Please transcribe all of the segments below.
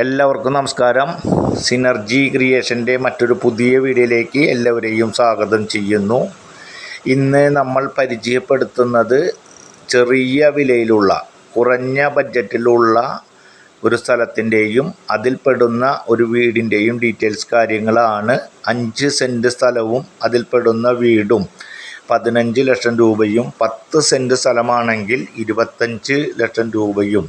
എല്ലാവർക്കും നമസ്കാരം. സിനർജി ക്രിയേഷന്റെ മറ്റൊരു പുതിയ വീഡിയോയിലേക്ക് എല്ലാവരെയും സ്വാഗതം ചെയ്യുന്നു. ഇന്ന് നമ്മൾ പരിചയപ്പെടുത്തുന്നത് ചെറിയ വിലയിലുള്ള കുറഞ്ഞ ബഡ്ജറ്റിലുള്ള ഒരു സ്ഥലത്തിന്റെയും അതിൽപ്പെടുന്ന ഒരു വീടിന്റെയും ഡീറ്റെയിൽസ് കാര്യങ്ങളാണ്. അഞ്ച് സെന്റ് സ്ഥലവും അതിൽപ്പെടുന്ന വീടും പതിനഞ്ച് ലക്ഷം രൂപയും പത്ത് സെന്റ് സ്ഥലമാണെങ്കിൽ ഇരുപത്തഞ്ച് ലക്ഷം രൂപയും.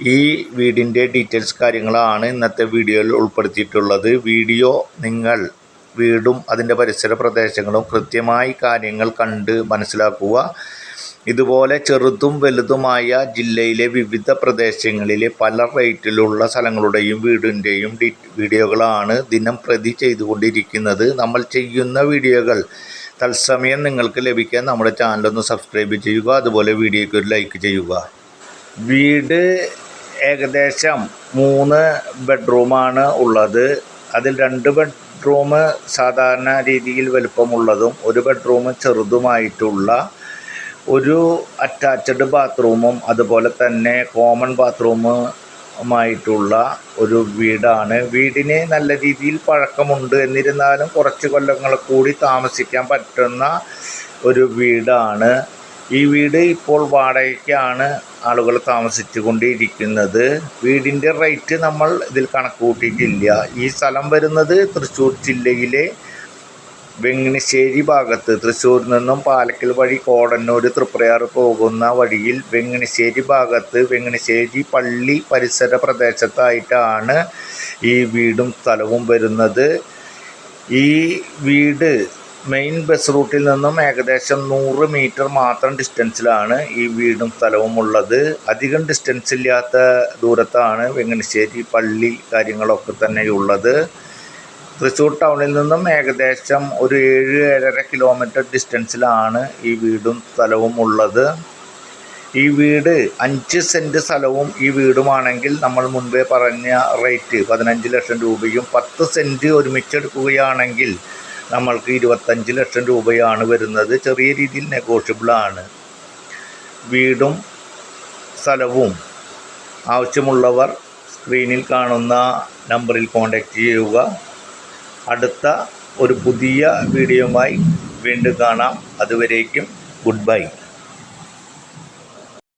ഈ വീടിന്റെ ഡീറ്റെയിൽസ് കാര്യങ്ങളാണ് ഇന്നത്തെ വീഡിയോയിൽ ഉൾപ്പെടുത്തിയിട്ടുള്ളത്. വീഡിയോ നിങ്ങൾ വീടും അതിന്റെ പരിസര പ്രദേശങ്ങളും കൃത്യമായി കാര്യങ്ങൾ കണ്ട് മനസ്സിലാക്കുക. ഇതുപോലെ ചെറുതും വലുതുമായ ജില്ലയിലെ വിവിധ പ്രദേശങ്ങളിലെ പല റേറ്റിലുള്ള സ്ഥലങ്ങളുടെയും വീടിന്റെയും വീഡിയോകളാണ് ദിനം പ്രതി ചെയ്തുകൊണ്ടിരിക്കുന്നത്. നമ്മൾ ചെയ്യുന്ന വീഡിയോകൾ തത്സമയം നിങ്ങൾക്ക് ലഭിക്കാൻ നമ്മുടെ ചാനലൊന്ന് സബ്സ്ക്രൈബ് ചെയ്യുക. അതുപോലെ വീഡിയോയ്ക്ക് ഒരു ലൈക്ക് ചെയ്യുക. വീട് ഏകദേശം മൂന്ന് ബെഡ്റൂമാണ് ഉള്ളത്. അതിൽ രണ്ട് ബെഡ്റൂം സാധാരണ രീതിയിൽ വലുപ്പമുള്ളതും ഒരു ബെഡ്റൂം ചെറുതുമായിട്ടുള്ള ഒരു അറ്റാച്ച്ഡ് ബാത്റൂമും അതുപോലെ തന്നെ കോമൺ ബാത്റൂമുമായിട്ടുള്ള ഒരു വീടാണ്. വീടിന് നല്ല രീതിയിൽ പഴക്കമുണ്ട്. എന്നിരുന്നാലും കുറച്ച് കൊല്ലങ്ങൾ കൂടി താമസിക്കാൻ പറ്റുന്ന ഒരു വീടാണ്. ഈ വീട് ഇപ്പോൾ വാടകയ്ക്കാണ് ആളുകൾ താമസിച്ചു കൊണ്ടിരിക്കുന്നത് വീടിന്റെ റേറ്റ് നമ്മൾ ഇതിൽ കണക്ക് കൂട്ടിയിട്ടില്ല ഈ സ്ഥലം വരുന്നത് തൃശ്ശൂർ ജില്ലയിലെ വെങ്ങണിശ്ശേരി ഭാഗത്ത്. തൃശ്ശൂരിൽ നിന്നും പാലക്കൽ വഴി കോടന്നൂർ തൃപ്രയാർ പോകുന്ന വഴിയിൽ വെങ്ങണിശ്ശേരി ഭാഗത്ത് വെങ്ങണിശ്ശേരി പള്ളി പരിസര പ്രദേശത്തായിട്ടാണ് ഈ വീടും സ്ഥലവും വരുന്നത്. ഈ വീട് മെയിൻ ബസ് റൂട്ടിൽ നിന്നും ഏകദേശം നൂറ് മീറ്റർ മാത്രം ഡിസ്റ്റൻസിലാണ് ഈ വീടും സ്ഥലവും ഉള്ളത്. അധികം ഡിസ്റ്റൻസ് ഇല്ലാത്ത ദൂരത്താണ് വെങ്ങനശ്ശേരി പള്ളി കാര്യങ്ങളൊക്കെ തന്നെയുള്ളത് തൃശ്ശൂർ ടൗണിൽ നിന്നും ഏകദേശം ഒരു ഏഴ് ഏഴര കിലോമീറ്റർ ഡിസ്റ്റൻസിലാണ് ഈ വീടും സ്ഥലവും ഉള്ളത്. ഈ വീട് അഞ്ച് സെന്റ് സ്ഥലവും ഈ വീടുമാണെങ്കിൽ നമ്മൾ മുൻപേ പറഞ്ഞ റേറ്റ് പതിനഞ്ച് ലക്ഷം രൂപയും പത്ത് സെന്റ് ഒരുമിച്ചെടുക്കുകയാണെങ്കിൽ നമ്മൾക്ക് ഇരുപത്തഞ്ച് ലക്ഷം രൂപയാണ് വരുന്നത്. ചെറിയ രീതിയിൽ നെഗോഷ്യബിളാണ് വീടും സ്ഥലവും ആവശ്യമുള്ളവർ സ്ക്രീനിൽ കാണുന്ന നമ്പറിൽ കോൺടാക്റ്റ് ചെയ്യുക. അടുത്ത ഒരു പുതിയ വീഡിയോയുമായി വീണ്ടും കാണാം. അതുവരേക്കും ഗുഡ് ബൈ